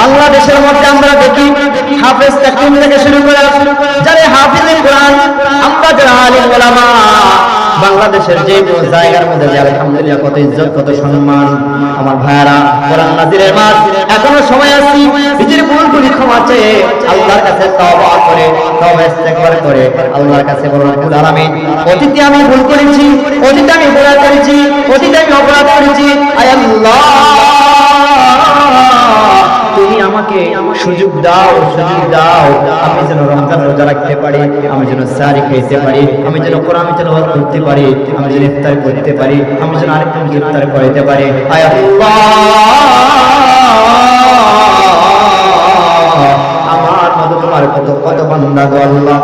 বাংলাদেশের মধ্যে আমরা দেখি হাফেজ তাকিম থেকে শুরু করে যারা হাফিজ কোরআন, আমরা যারা আলিম ওলামা, বাংলাদেশের যে জায়গার মধ্যে যে আলহামদুলিল্লাহ কত ইজ্জত, কত সম্মান, আমার ভাইয়ারা কোরআন নাজিরের মাস এখনও সময় আছে, নিজের ভুলগুলি ক্ষমা চেয়ে আল্লাহর কাছে তওবা করে, তওবা ইস্তেগফার করে, আল্লাহর কাছে বলুন, রব্বুল আলামিন, অতীতে আমি ভুল করেছি, অতীতে আমি অপরাধ করেছি, অতীতে আমি অপরাধ করেছি, আয় আল্লাহ! তুমি আমাকে সুযোগ দাও সুযোগ দাও। আমি যেন রমজান রোজা রাখতে পারি, আমি যেন সারি খেতে পারি, আমি যেন কোরআন তেলাওয়াত করতে পারি, আমি যেন ইফতার করতে পারি, আমি যেন আরেকজন ইফতার করতে পারি। আয় আমার মতো তোমার কত কত বান্দা গো আল্লাহ।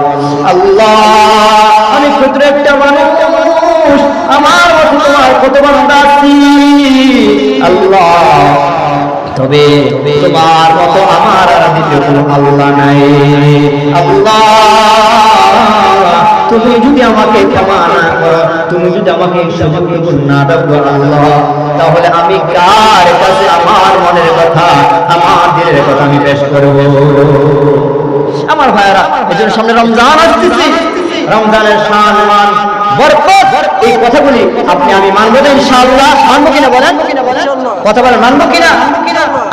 আল্লাহ! আমি ক্ষুদ্র একটা মানুষ, আমার মতো তোমার কত বান্দা আছি। আল্লাহ! তবে তোমার মতো আমার আর দ্বিতীয় কোনো আল্লাহ নাই। তুমি যদি আমাকে ক্ষমা না করো, তুমি যদি আমাকে সুযোগ না দাও আল্লাহ, তাহলে আমি কার কাছে আমার মনের কথা, আমার দিলের কথা আমি পেশ করব? আমার ভাইরা এই জন্য সামনে রমজান আসতেছি। রমজানের সম্মান বরকত, এই কথাগুলি আপনি আমি মানবো ইনশাআল্লাহ। মানবো কিনা বলেন? কথা বলেন, মানবো কিনা?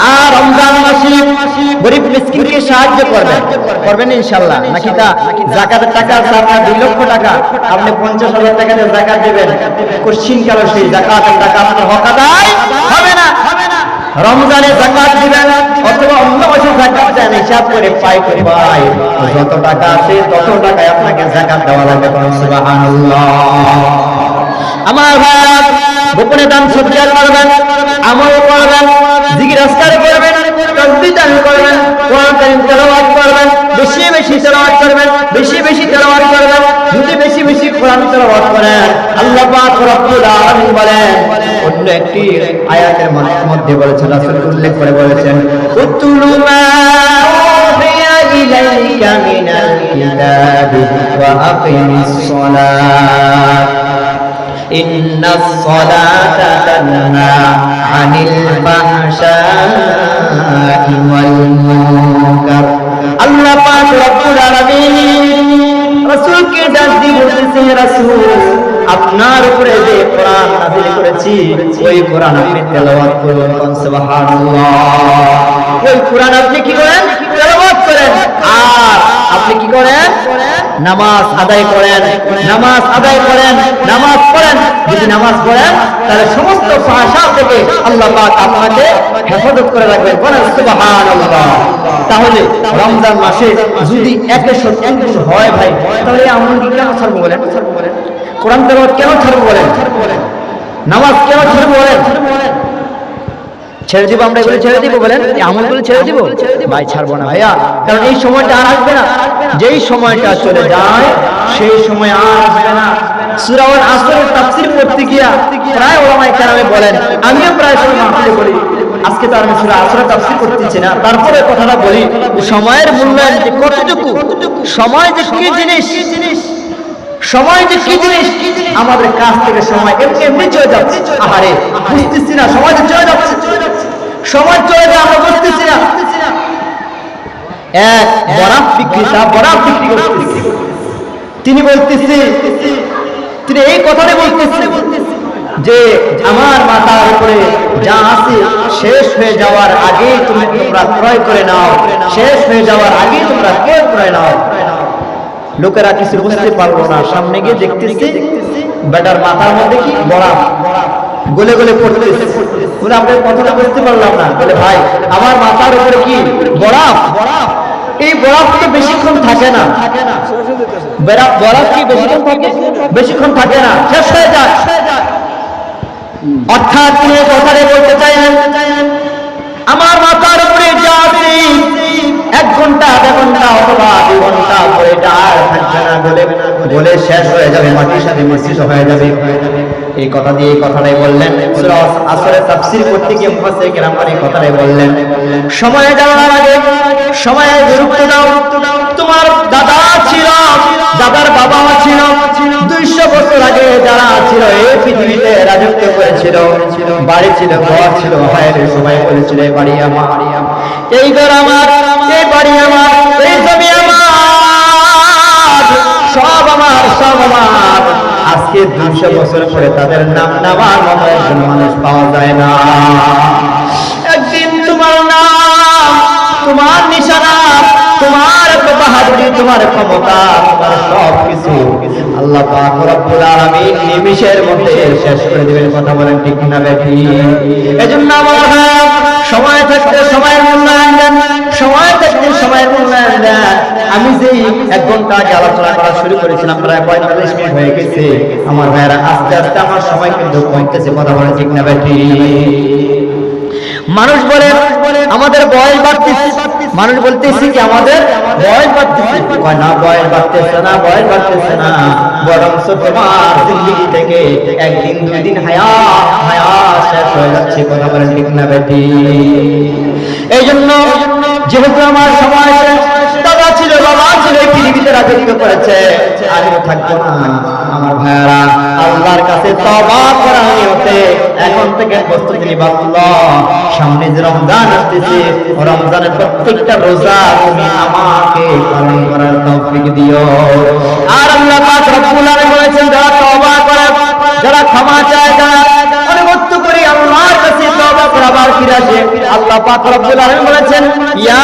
আর রমজান মাসে গরিব মিসকিনকে সাহায্য করবেন নাকি তা জাকাতের টাকা দুই লক্ষ টাকা? আপনি পঞ্চাশ হাজার জাকাত দেবেন। কোশ্চিন সেই জাকাতের টাকা আপনার হক আদায় হবে না? রমজানে জাকাত দিবেন অথবা অন্য মাসে জাকাত দেন, হিসাব করে পাই করে পাই। যত টাকা আছে, তত টাকায় আপনাকে জাকাত দেওয়া লাগবে। আমার ভাই গোপনে দান সজ্জার করবেন, আমল করবেন, জিকির করবেন বেশি বেশি করবেন, বেশি বেশি করবেন বেশি বেশি আল্লাহ অন্য একটি আয়াতের মধ্যে বলেছেন উল্লেখ করে বলেছেন মা إن الصلاة تنهى عن الفحشاء والمنكر আল্লাহ পাক রব্বুল আলামিন রাসূলকে ডাক দিয়ে বলতেছে রাসূল আপনার উপরে যে কোরআন নাযিল করেছি ওই কোরআন আপনি তেলাওয়াত করুন সুবহানাল্লাহ ওই কোরআন আপনি কি করেন তেলাওয়াত করেন আর আপনি কি করেন নামাজ আদায় করেন, নামাজ আদায় করেন, নামাজ পড়েন। যদি নামাজ পড়েন, তাহলে সমস্ত ভাষা থেকে আল্লাহ আপনাকে হেফাজত করে রাখবেন। তাহলে রমজান মাসে যদি একে সত্যি হয় ভাই, তাহলে আমল কি কেন ছাড়বো বলেন? কোরআন কেন ছাড়বো বলেন? নামাজ কেন ছাড়বো বলেন? ছেড়ে দিব, আমরা এগুলো ছেড়ে দিব বলেন? আমলগুলো ছেড়ে দিব? ভাই, ছাড়বো না ভাইয়া, কারণ এই সময়টা আর আসবে না। যেই সময়টা চলে যায়, সেই সময় আর আসবে না। আসরের তাফসীর গিয়া প্রায় বলেন, আমিও প্রায় সময় মাহফিলে বলি আজকে তো আমি সূরা তাফসীর করতেছি না। তারপরে কথাটা বলি, সময়ের মূল্যায়ন যে কতটুকু, সময় যে কি জিনিস সময় যে কি জিনিস? আমাদের কাছ থেকে সময়। এমনি এমনি চলে যাচ্ছে। আহারে। বুঝতেছি না সময় যে চলে যাচ্ছে। সময় চলে যায় আমরা বুঝতেছি না। এক বরাফ বিক্রেতা বরাফ বিক্রি করতেছে। তিনি বলতেছে তিনি এই কথাটা বলতেছে যে আমার মাথার উপরে যা আছে শেষ হয়ে যাওয়ার আগে তুমি তোমরা ক্রয় করে নাও। শেষ হয়ে যাওয়ার আগে তোমরা কেউ ক্রয় নাও। লোকেরা কিছু বুঝতে পারল না। সামনে গিয়ে দেখতেছি বেটার মাথার মধ্যে কি? বরাফ। গলে গলে পড়তেছে। বলে আপনার কথাটা বুঝতে পারলাম না। বলে ভাই আমার মাথার উপরে কি? বরাফ? বরাফ। এই বরফ তো বেশিক্ষণ থাকে না। বরফ কি বেশিক্ষণ থাকে? বেশিক্ষণ থাকে না। শেষ হয়ে যায় অর্থাৎ তিনি কথাটা বলতে চাইলেন আমার আছে এক ঘণ্টা, আধা ঘণ্টা, অথবা দুই ঘণ্টা পরে এটা আর থাকবে না বলে বলে শেষ হয়ে যাবে, মাটির সাথে মিশ্রিত হয়ে যাবে। এই কথা দিয়ে এই কথাটাই বললেন। আসরে তাফসীর করতে গিয়ে মুফাসসির কেরাম এই কথাটাই বললেন। সময়ে যাওয়ার আগে সময়ে গুরুত্ব দাও। তোমার দাদা ছিল, দাদার বাবা ছিল। দুইশো বছর আগে যারা ছিল, এই পৃথিবীতে রাজত্ব করেছিল, বাড়ি ছিল, ঘর ছিল হায় রে সবাই বলেছিল বাড়ি আমার এই ঘর আমার, এই বাড়ি আমার, এই জমি আমার, সব আমার সব আমার। আজকে দুশো বছর পরে তাদের নাম নেওয়ার মতো একজন মানুষ পাওয়া যায় না। একদিন তোমার নাম, তোমার নিশানা, তোমার বাহাদুরি, তোমার ক্ষমতা, তোমার সব কিছু আল্লাহ পাক রব্বুল আলামিন নিমিষের মধ্যে শেষ করে দিবেন। কথা বলেন ঠিক না বেঠি এজন্য আমার সময় থাকতে সময়ের মূল্যায়ন দেন, সময় থাকতে সময়ের মূল্যায়ন দেন। আমি যেই এক ঘণ্টা আগে আলোচনা করা শুরু করেছিলাম, প্রায় পঁয়তাল্লিশ মিনিট হয়ে গেছে। আমার ভাইয়েরা আস্তে আস্তে আমার সময় কিন্তু কমতেছে। কথা বলা ঠিক না বেঠি মানুষ বলে আমাদের বয়স বাড়তেছে। মানুষ বলতেছি কি আমাদের বয়স বাড়তেছে। না বয়স বাড়তেছে না বয়স বাড়তেছে না। বরং তোমার জিন্দগি থেকে একদিন দুই দিন হায়া হায়া শেষ হয়ে যাচ্ছে কথা বলেন ঠিক না বেটি? এই জন্য যেহেতু আমার সময় শেষ, ছিল এই আল্লাহ। সামনে যে রমজান আসতেছে, রমজানের প্রত্যেকটা রোজা তুমি আমাকে পালন করার তৌফিক দিও। আর বলেছেন, যারা ক্ষমা চায়, যারা আবার ফিরে আল্লাহ পাক বলেছেন, ইয়া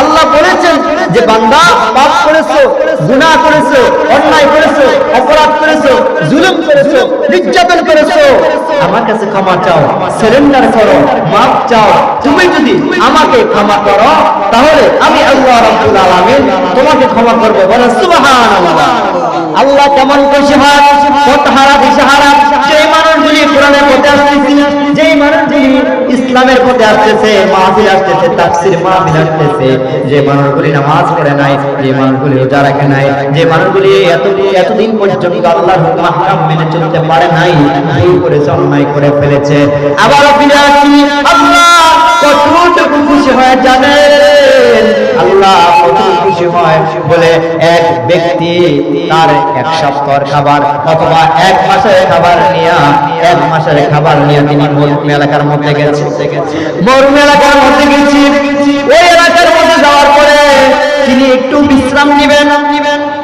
আল্লাহ বলেছেন যে বান্দা পাপ করেছ, গুনাহ করেছ, অন্যায় করেছ, অপরাধ করেছ, জুলুম করেছ, নির্যাতন করেছ, আমার কাছে ক্ষমা চাও সারেন্ডার করো, মাফ চাও। তুমি যদি আমাকে ক্ষমা করো, তাহলে আমি আল্লাহ রাব্বুল আলামিন তোমাকে ক্ষমা করব। বলে, সুবহানাল্লাহ। আল্লাহ কেমন খুশি হয় পথহারা, দিশাহারা সেই মানুষগুলি কোরআনের পথে আসতেছে মানুষগুলি ইসলামের পথে আসতেছে, মাহফিল আসতেছে, তাফসির মাহফিল আসতেছে। যে মানুষগুলি নামাজ পড়ে নাই, যে মানুষগুলি রোজা রাখে নাই, যে মানুষগুলি এত এতদিন পর্যন্ত আল্লাহর হুকুম হারাম মেনে চলতে পারে নাই, ভুল করেছে, অন্যায় করে ফেলেছে। আবার ফিরে আসি, আল্লাহ কতটুকু খুশি হয় জানেন আল্লাহ হয় বলে এক ব্যক্তি তার এক সপ্তাহের খাবার অথবা এক মাসের খাবার নিয়ে, এক মাসের খাবার নিয়ে তিনি মরুভূমি এলাকার মধ্যে গেছে। মরুভূমি এলাকার মধ্যে গেছি। ওই এলাকার মধ্যে যাওয়ার পরে তিনি একটু বিশ্রাম নিবেন।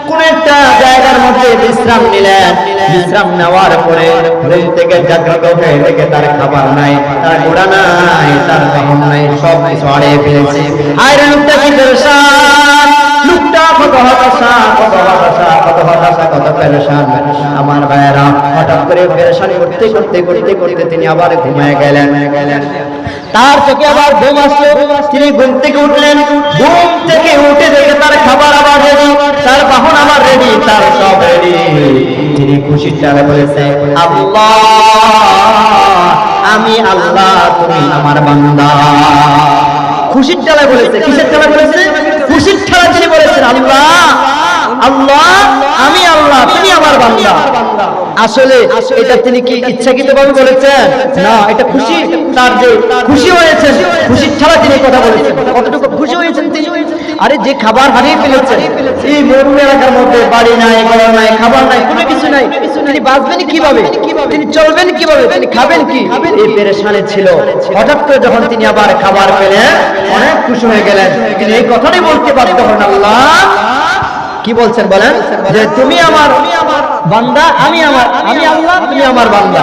কোন একটা জায়গার মধ্যে বিশ্রাম নিলেন। বিশ্রাম নেওয়ার পরে ঘুম থেকে জাগ্রত হয়ে দেখে তার খাবার নাই, তার ঘোড়া নাই, তার নাই সব কিছু হারিয়ে কি আমার ভাইয়েরা, হঠাৎ করে করতে করতে করতে করতে তিনি আবার ঘুমায় গেলেন। তার চোখে আবার ঘুম আসলো। তিনি ঘুম থেকে উঠলেন। ঘুম থেকে উঠে দেখে তার খাবার আবার রেডি তার বাহন আবার রেডি তার সব রেডি তিনি খুশির চালে বলেছে, আল্লাহ, আমি আল্লাহ, তুমি আমার বান্দা। খুশির চালে বলেছে, কিসের চালে বলেছে? খুশির চালে তিনি বলেছেন আল্লাহ আল্লাহ তুমি আমার বান্দা আসলে এটা তিনি কি বলেছেন? না, এটা খুশি তার যে খুশি হয়েছেন খুশির ছাড়া তিনি কথা বলেছেন। কতটুকু খুশি হয়েছেন তিনি? আরে, যে খাবার হারিয়ে এই এলাকার মধ্যে বাড়ি নাই, ঘর নাই, খাবার নাই, কোনো কিছু নাই। তিনি বাঁচবেন কীভাবে? তিনি চলবেন কীভাবে? তিনি খাবেন কি? এই পেরেশানে ছিল। হঠাৎ করে যখন তিনি আবার খাবার পেলেন, অনেক খুশি হয়ে গেলেন। তিনি এই কথাটাই বলতে হন আল্লাহ। কি বলছেন বলেন? যে তুমি আমার বান্দা, আমি আমার, আমি আল্লাহ, তুমি আমার বান্দা।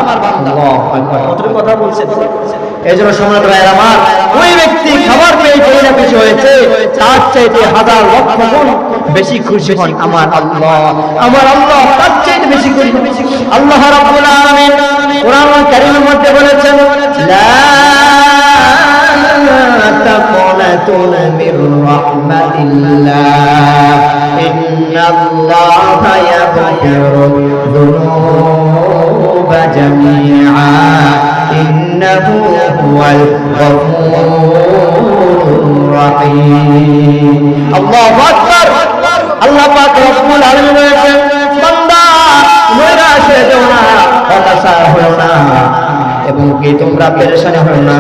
কতটুকু কথা বলছেন? এই জন্য সম্রাট ভাইয়ের আমার, ওই ব্যক্তি খাবার পেয়ে যেই না খুশি হয়েছে, তার চাইতে হাজার লক্ষ গুণ বেশি খুশি হন আমার আল্লাহ। আমার আল্লাহ তার চাইতে বেশি খুশি আল্লাহ রাব্বুল আলামিন কোরআন কারীমের মধ্যে বলেছেন, লা تقنطوا من رحمة الله إن الله يغفر الذنوب جميعا إنه هو الغفور الرحيم الله أكبر আল্লাহ পাক রব্বুল আলামিন বলেছেন বান্দা নৈরাশ হয়ে যাও না হতাশা হও না এবং কি তোমরা পেরেশানি হও না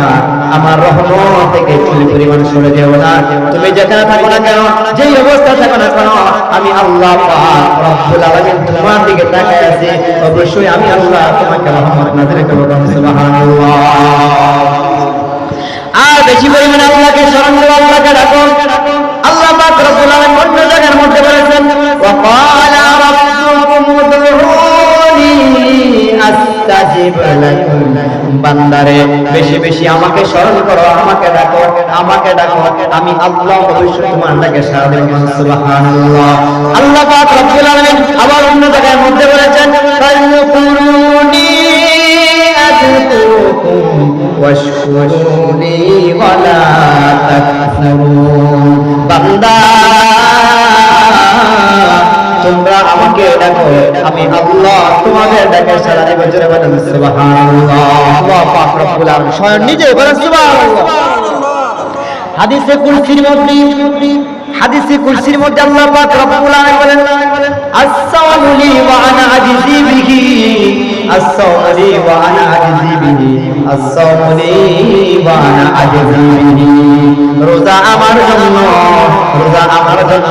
আমার রহমত থেকে চুলি পরিমাণ সরে যেও না। তুমি যেখানে থাকো না কেন, যেই অবস্থা থাকো না কেন, আমি আল্লাহ তোমার দিকে তাকায় আছি। অবশ্যই আমি আল্লাহ তোমাকে রহমত নাজিল করব আর বেশি পরিমাণে আল্লাহকে স্মরণ করো আল্লাহকে ডাকো। আল্লাহ পাক রব্বুল আলামিন অন্য জায়গার মধ্যে বলেছেন, ওয়া ক্বালা আস্তাজিব লাকুম বান্দারে, বেশি বেশি আমাকে স্মরণ করো, আমাকে ডাকো আমাকে ডাকো। আমি আল্লাহ অবশ্যই তোমার সাড়া দেব সুবহানাল্লাহ। আল্লাহ পাক রব্বুল আলামিন আবার অন্য জায়গায় মধ্যে বলেছেন আলামিন স্বয়ং নিজে বলেন হাদিসে কুরসির মধ্যে, হাদিসে কুরসির মধ্যে আল্লাহ পাক রব্বুল আলামিন বলেন ওয়া আনা আজিজি বিহি। ওয়া আনা আজিজি বিহি। ওয়া আনা আজিজি বিহি। রোজা আমার জন্য, রোজা আমার জন্য,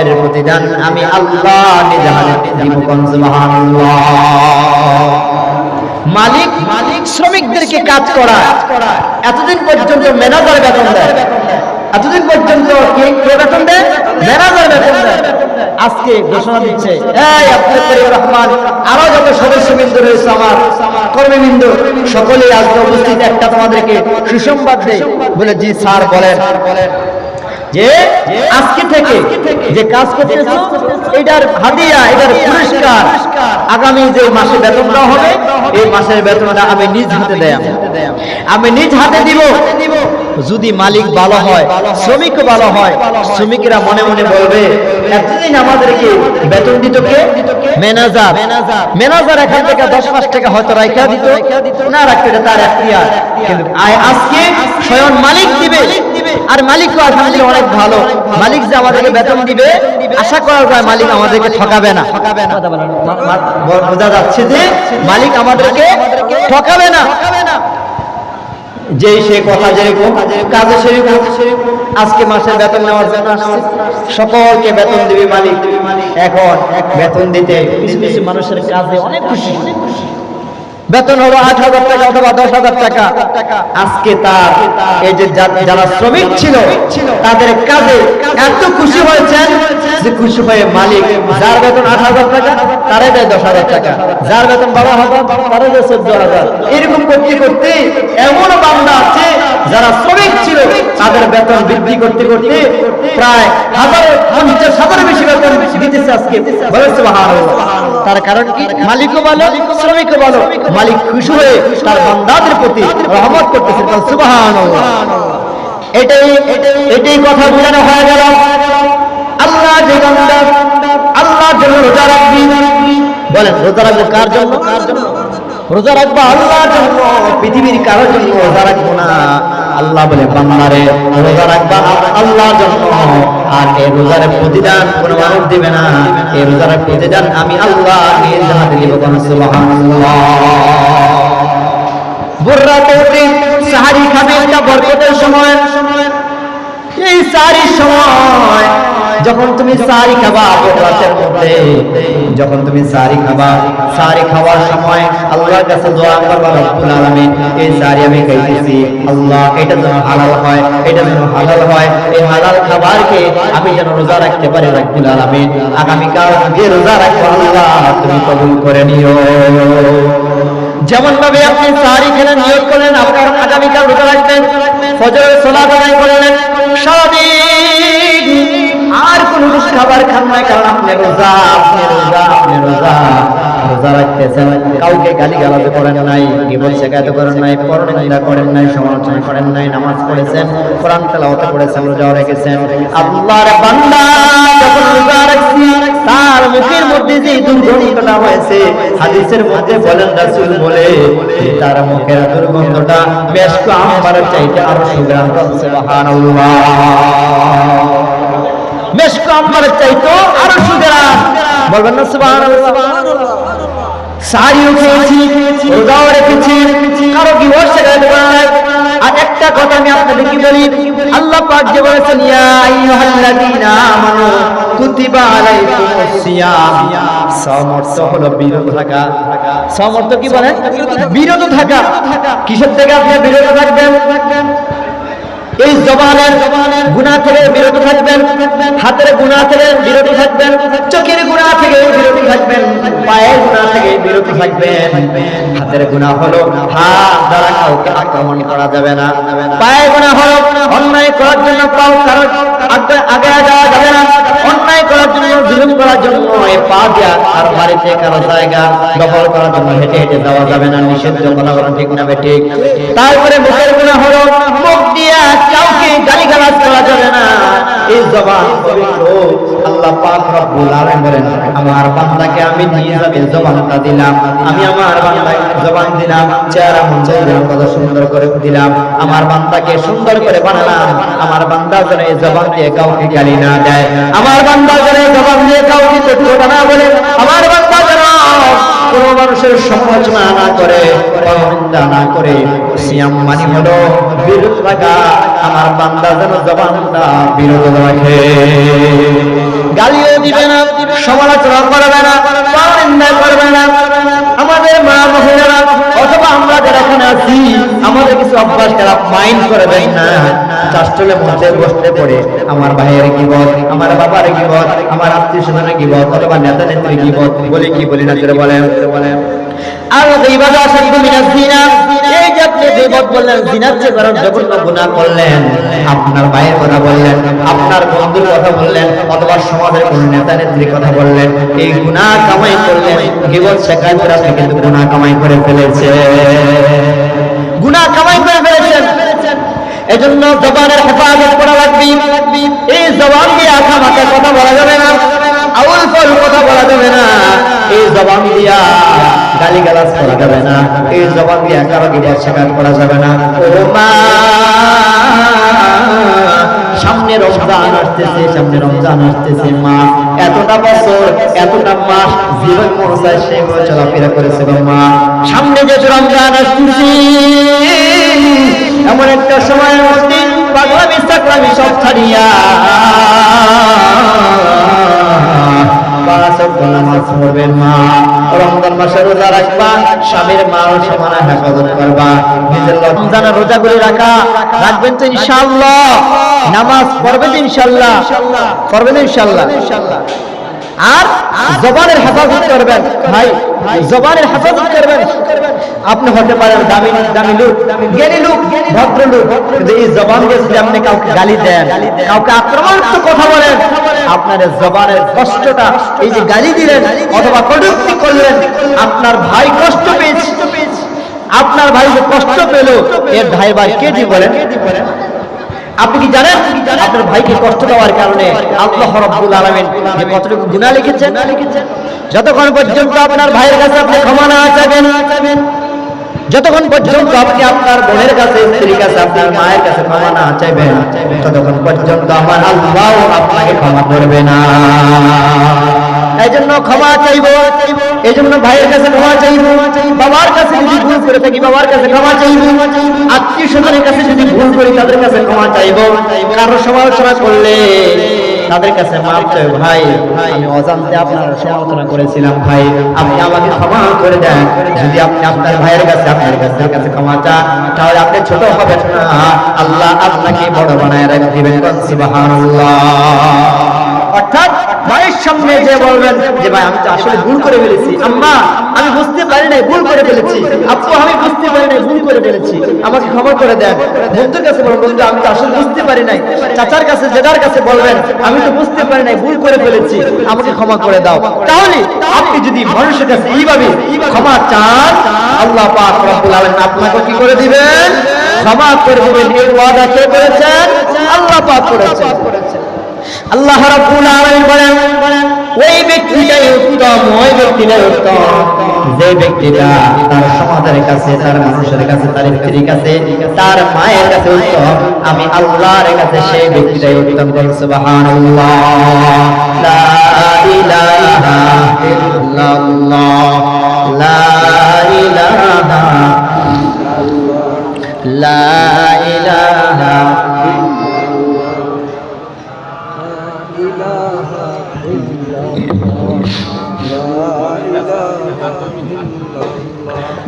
এর প্রতিদান আমি আল্লাহ নিজে হাতে দিব সুবহানাল্লাহ। মালিক মালিক শ্রমিকদেরকে কাজ করা। এতদিন পর্যন্ত ম্যানেজার বেতন দেয়। এতদিন পর্যন্ত বেতন দেয়? ম্যানেজার বেতন দেয়। আজকে ঘোষণা দিচ্ছে আরও যত সদস্যবৃন্দ রয়েছে আমার কর্মীবৃন্দ, সকলেই আজকে উপস্থিত। একটা তোমাদেরকে সুসংবাদ দেয় বলে জি স্যার বলেন। যে আজকে থেকে যে কাজ করতেছো, এটার হাদিয়া এটার পুরস্কার আগামী যে মাসে বেতন দেওয়া হবে, এই মাসের বেতনটা আমি নিজ হাতে আমি নিজ হাতে দিব। যদি মালিক ভালো হয়, শ্রমিক ভালো হয়, শ্রমিকরা মনে মনে বলবে, এতদিন আমাদেরকে বেতন দিত কে? ম্যানেজার। ম্যানেজার এখান থেকে দশ মাস টাকা হয়তো রাইখা দিত। না রাখতে তার এখতিয়ার। কিন্তু আজকে স্বয়ং মালিক দিবে। আর মালিক তো আলহামদুলিল্লাহ অনেক ভালো। মালিক যে আমাদেরকে বেতন দিবে, আশা করা যায় মালিক আমাদেরকে ঠকাবে না। বোঝা যাচ্ছে যে মালিক আমাদেরকে ঠকাবে না। যেই সে কথা যেরকম, কাজে সেরকম। আজকে মাসের বেতন নেওয়ার জন্য সকলকে বেতন দিবে মালিক। এখন বেতন দিতে কিছু কিছু মানুষের কাজে অনেক খুশি। বেতন হলো আট হাজার টাকা অথবা দশ হাজার টাকা। আজকে তার এই যে যারা শ্রমিক ছিল, তাদের কাজে এত খুশি হয়েছেন যে খুশি হয়ে মালিক যার বেতন আট হাজার টাকা তারে দেয় দশ হাজার টাকা। যার বেতন বারো হাজার তারে দেয় চোদ্দ হাজার। এরকম করতে করতে এমন বান্দা আছে যারা শ্রমিক ছিল, তাদের বেতন বৃদ্ধি করতে করতে প্রায় হাজার, পঞ্চাশ হাজারের বেশি বেতন দিতেছে আজকে। তার কারণ কি? মালিকও ভালো, শ্রমিকও ভালো। মালিক খুশি হয়ে তার বান্দাদের প্রতি রহমত করতেছে। সুবহানাল্লাহ। এটাই এটাই কথা বোঝানো হয়ে গেল। আল্লাহ যে বান্দা আল্লাহর জন্য রোজা রাখবি। বলেন, রোজা রাখব কার জন্য কার জন্য? রোজা রাখব আল্লাহর জন্য। পৃথিবীর কারোর জন্য রোজা রাখব না। আল্লাহ বলে, বান্দারে, রোজা রাখবা আল্লাহর জন্য আর এই রোজার প্রতিদান কোনো মানুষ দিবে না। এই রোজার প্রতিদান আমি আল্লাহ নিজ দিব কোন সুবহানাল্লাহ। বুর্রা সাহারি খাবে এটা বরকতের সময়। এই সাহারির সময়, যখন তুমি সাহারি খাবা মধ্যে, যখন তুমি সাহারি খাবা সাহারি খাওয়ার সময় আল্লাহর কাছে দোয়া করবা, রব্বুল আলামিন, এই সাহারি আমি খাইতেছি। আল্লাহ, এটা যেন হালাল হয়, এটা যেন হালাল হয়। এই হালাল খাবারকে আমি যেন রোজা রাখতে পারি, রব্বুল আলামিন। আগামীকাল যে রোজা রাখব আল্লাহ, তুমি কবুল করে নিও। যেমন ভাবে আপনি সাহারি খেলেন, নিয়োগ করলেন, আপনার আগামীকাল রোজা রাখবেন ফজরের সোলা আদায় করলেন, সারাদিন আর কোন খাবার খান না কারণ আপনি রোজা আপনি রোজা আপনি রোজা কাউকে গালি নাই করেন নাই করেন নাই, সমালোচনা করেন নাই, নামাজ পড়েছেন, কোরআন করেছেন, রোজা রেখেছেন। আল্লাহর বান্দা তার মুখের মধ্যে যে দুর্গন্ধটা হয়েছে হাদিসের মধ্যে বলেন রাসূল বলে তার মুখের দুর্গন্ধটা বেশ আমার চাইতে আরও সুগ্রাম সুবহানাল্লাহ। বেশ আমার চাইতো আরও সুগ্রাম বলবেন না সুবহানাল্লাহ? সারিও খেয়েছি রোজাও রেখেছি কারও কি বসে গেছে আর একটা কথা আমি আপনাদের কি বলি? আল্লাহ পাক যে বলেছেন, ইয়া আইয়ুহাল্লাযীনা আমানু কুতিবা আলাইকুমুস সিয়াম। সমর্থ হলো বিরত থাকা। সমর্থ কি বলেন বিরত থাকা। কিসের থেকে আপনি বিরত থাকবেন? এই জবানের গুণা থেকে বিরত থাকবেন হাতের গুণা থেকে বিরত থাকবেন চোখের গুণা থেকে বিরত থাকবেন পায়ের গুণা থেকে বিরত থাকবেন। হাতের গুণা হলো হাত দ্বারা কাউকে আক্রমণ করা যাবে না। পায়ের গুণা হলো অন্যায় করার জন্য পাও কারও আগে আগে যাওয়া যাবে না অন্যায় করার জন্য জুলুম করার জন্য এই পা দেয়া আর বাড়িতে কারও জায়গা দখল করার জন্য হেঁটে হেঁটে যাওয়া যাবে না নিষিদ্ধ কথা ঠিক না ঠিক। তারপরে মুখের গুণা হলো মুখ দিয়া কাউকে আমার বান্দাকে আমি দিলাম। আমি আমার বান্দাকে জবান দিলাম, চেহারা কত সুন্দর করে দিলাম। আমার বান্দাকে সুন্দর করে বানালাম। আমার বান্দা যেন এই জবান দিয়ে কাউকে গালি না দেয়। আমার বান্দা যেন জবান দিয়ে কাউকে না বলে। আমার বান্দা যেন মানুষের সমালোচনা না করে না করে, সিয়াম মানি হলো থাকা। আমার বান্দা যেন জবানটা বিরত রাখে। গালিও দিবে না সমালোচনা করবে না করবে না। আমাদের মা মহিলারা অথবা আমরা যারা এখানে আছি, আমাদের কিছু অভ্যাস খারাপ মাইন্ড করবেন না চাষ্টলে মধ্যে বসতে পড়ে। আমার ভাইয়ের গিবত আমার বাবার গিবত আমার আত্মীয় স্বজনের গিবত অথবা নেতা নেত্রী গিবত বলি কি বলি না করে বলেন। বলেন আপনার ভাইয়ের কথা বললেন, আপনার বন্ধুর কথা বললেন, অথবা সমাজের কোন নেতা নেত্রীর কথা বললেন, এই গুনাহ কামাই করলেন। গীবত শেখায় করে আপনি কিন্তু গুনাহ কামাই করে ফেলেছে। গুনাহ কামাই করে ফেলেছেন এজন্য জবানের হেফাজত করা লাগবে। এই জবান দিয়ে আখা মাথা কথা বলা যাবে না, আউল ফল কথা বলা যাবে না। এই জবান দিয়া গালি গালাজ করা যাবে না, এই জবান দিয়া কারও গিবত শেখাত করা যাবে না। ও মা! সামনে রমজান আসতেছে, সামনে রমজান আসতেছে, মা। এতটা বছর, এতটা মাস জীবন মনসায় সে চলাফেরা করেছে মা। সামনে যে রমজান আসতেছে, এমন একটা সময়ের মধ্যে পাগলামি সাকলামি সব ছাড়িয়া। মা। রমজান মাসে রোজা রাখবা স্বামীর মাল সমানে হেফাজত করবা। নিজের রমজানের রোজাগুলি রাখা। রাখবেন তো ইনশাআল্লাহ। নামাজ পড়বেন ইনশাআল্লাহ। পড়বেন ইনশাল্লাহ ইনশাআল্লাহ। আর জবানের হেফাজত করবেন। ভাই, জবানের হেফাজত করবেন। আপনি হতে পারেন দামি দামি লোক, জ্ঞানী লোক, ভদ্র লোক। কিন্তু এই জবান দিয়ে যদি আপনি কাউকে গালি দেন, কাউকে আক্রমণাত্মক কথা বলেন, আপনার জবানের কষ্টটা, এই যে গালি দিলেন অথবা কটূক্তি করলেন, আপনার ভাই কষ্ট পেয়েছে। আপনার ভাই যে কষ্ট পেল, এর ভাই ভাই কেজি বলেন? আপনি কি জানেন? আপনার ভাইকে কষ্ট দেওয়ার কারণে আল্লাহ রাব্বুল আলামিন যে কতটুকু গুনাহ লিখেছেন? যতক্ষণ পর্যন্ত আপনার ভাইয়ের কাছে আপনি ক্ষমা না চাইবেন যতক্ষণ পর্যন্ত আপনি আপনার বোনের কাছে, স্ত্রীর কাছে, আপনার মায়ের কাছে ক্ষমা না চাইবেন, ততক্ষণ পর্যন্ত আমার আল্লাহ আপনাকে ক্ষমা করবে না। জন্য ক্ষমা চাইব এই জন্য ভাইয়ের কাছে ক্ষমা চাইব, বাবার কাছে যদি ভুল করে থাকি, বাবার কাছে ক্ষমা চাইব, আত্মীয় স্বজনের কাছে যদি ভুল করি, তাদের কাছে ক্ষমা চাইব। কারও সমালোচনা করলে ভাই আপনি আমাকে ক্ষমা করে দেন। যদি আপনি ভাইয়ের কাছে, আপনার কাছে ক্ষমা আপনি ছোট না। আল্লাহ আপনাকে বড় বানায় রাখবেন অর্থাৎ ভাইয়ের সামনে যে বলবেন যে ভাই, আমি তো আসলে ভুল করে ফেলেছি। আম্মা, আমি বুঝতে পারি নাই, ভুল করে ফেলেছি। আপু আমি বুঝতে পারি নাই, ভুল করে ফেলেছি। আমাকে ক্ষমা করে দেন। বন্ধুর কাছে বলুন, বন্ধু, আমি তো আসলে বুঝতে পারি নাই। চাচার কাছে, জেদার কাছে বলবেন, আমি তো বুঝতে পারি নাই, ভুল করে ফেলেছি। আমাকে ক্ষমা করে দাও। তাহলে আপনি যদি মানুষের কাছে এইভাবে ক্ষমা চান, আল্লাহ পাক রব্বুল আলামিন আপনাকে কি করে দিবেন? ক্ষমা করে দিবেন। এই ওয়াদা কে করেছেন? আল্লাহ পাক করেছেন। আল্লাহ রাব্বুল আলামিন বলেন, ওই ব্যক্তিটাই উত্তম, ওই ব্যক্তিটাই উত্তম। যে ব্যক্তিটা তার সমাজের কাছে, তার মানুষের কাছে, তার স্ত্রীর কাছে, তার মায়ের কাছে উত্তম, আমি আল্লাহর কাছে সেই ব্যক্তিটাই উত্তম করি সুবহানাল্লাহ। লা ইলাহা ইল্লাল্লাহ। লা ইলাহা লা ইলাহা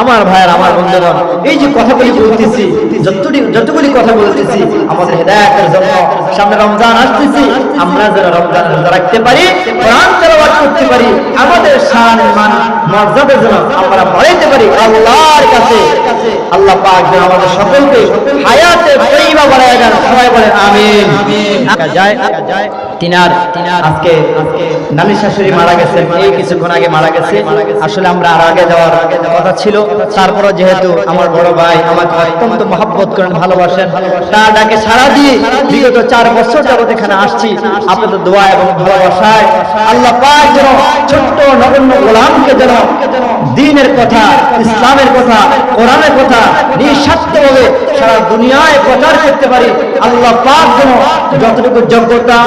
আমার ভাইয়ের আমার বন্ধুরা এই যে কথাগুলি বলতেছি যতটুকু যতগুলি কথা বলতেছি আমাদের হেদায়েতের জন্য সামনে রমজান আসতেছি আমরা যেন রমজান রোজা রাখতে পারি কোরআন তেলাওয়াত করতে পারি আমাদের শান মান মর্যাদা যেন আমরা বাড়াইতে পারি আল্লাহর কাছে আল্লাহ পাক যেন আমাদের সকলকে হায়াতে তৈবা বাড়ায় দেন। সবাই বলেন আমিন। যায় তিনার আজকে আজকে নানি শাশুড়ি মারা গেছেন এই কিছুক্ষণ আগে মারা গেছে। আসলে আমরা আর আগে যাওয়ার কথা ছিল। তারপরে যেহেতু আমার বড় ভাই আমাকে অত্যন্ত মহাব্বত করেন ভালোবাসেন। তার ডাকে সারা দিয়ে বিগত চার বছর যাবত এখানে আসছি। আপনাদের দোয়া এবং ভালোবাসায় আল্লাহ পাক যেন ছোট্ট নগণ্য গোলামকে যেন দিনের কথা ইসলামের কথা কোরআনের কথা নিঃস্বার্থভাবে সারা দুনিয়ায় প্রচার করতে পারি। আল্লাহ পাক যেন যতটুকু যোগ্যতা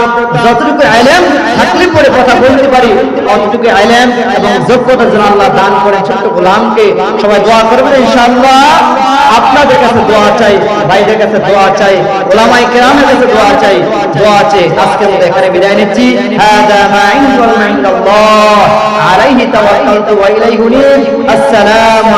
যতটুকু আইলেম থাকলে পরে কথা বলতে পারি অতটুকু আইলেম এবং যোগ্যতা যেন আল্লাহ দান করে ছোট্ট গোলামকে সবাই দোয়া করবেন, ইনশাআল্লাহ। আপনাদের কাছে দোয়া চাই, ভাইদের কাছে দোয়া চাই ওলামাই কেরামের কাছে দোয়া চাই, দোয়া আছে। আজকে মতো এখানে বিদায় নিচ্ছি। হাদা মা ইনদাল্লাহ আলাইহি তাওয়াক্কালতু ওয়া ইলাইহি উনীব আসসালামু